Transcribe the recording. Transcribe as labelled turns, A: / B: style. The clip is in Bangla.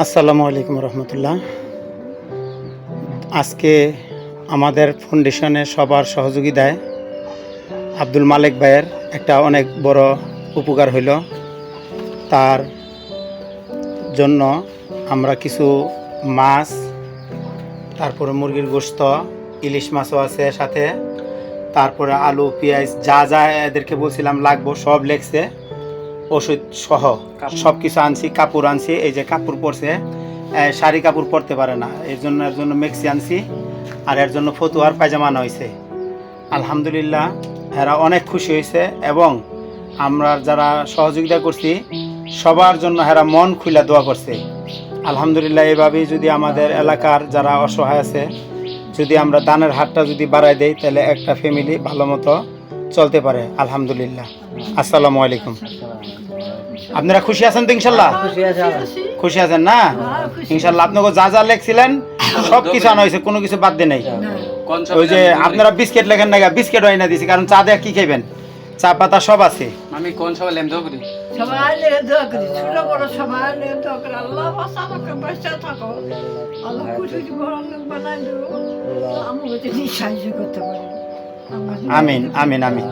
A: আসসালামু আলাইকুম রহমতুল্লাহ। আজকে আমাদের ফাউন্ডেশনে সবার সহযোগিতায় আব্দুল মালিক ভাইয়ের একটা অনেক বড় উপকার হইল। তার জন্য আমরা কিছু মাছ, তারপরে মুরগির গোস্ত, ইলিশ মাছও আছে সাথে, তারপরে আলু, পেঁয়াজ, যা যা এদেরকে বলছিলাম লাগবো সব লেগছে। ওষুধ সহ সব কিছু আনছি কাপড় আনছি এই যে কাপড় পরছে শাড়ি কাপড় পরতে পারে না। এর জন্য এর জন্য মেক্সি আনছি আর এর জন্য ফতুয়ার পায়জামা আনা হয়েছে আলহামদুলিল্লাহ এরা অনেক খুশি হয়েছে এবং আমরা যারা সহযোগিতা করছি সবার জন্য এরা মন খুলে দোয়া করছে। আলহামদুলিল্লাহ এভাবেই যদি আমাদের এলাকার যারা অসহায় আছে যদি আমরা দানের হারটা যদি বাড়াই দেই তাহলে একটা ফ্যামিলি ভালো মতো চলতে পারে আলহামদুলিল্লাহ। আসসালামু আলাইকুম। আপনারা খুশি আছেন তো ইনশাল্লাহ? খুশি আছেন না? ইনশাল্লাহ আপনাকে যা যা লেখছিলেন সব কিছু আনা হয়েছে কোনো কিছু বাদ দিয়ে নেই। ওই যে আপনারা বিস্কিট লেখেন না বিস্কিট হয় না দিছি কারণ চা দেয়া কি খাইবেন? চা পাতা সব আছে।
B: আমি কোন সবাই দেবো
C: সবাই করি ছোট বড় সবাই করি। আল্লাহ বাসা আমাকে বাঁচতে থাকো। আল্লাহ বড় বানাই দেবো। সাহায্য করতে পারি।
A: আমিন আমিন আমিন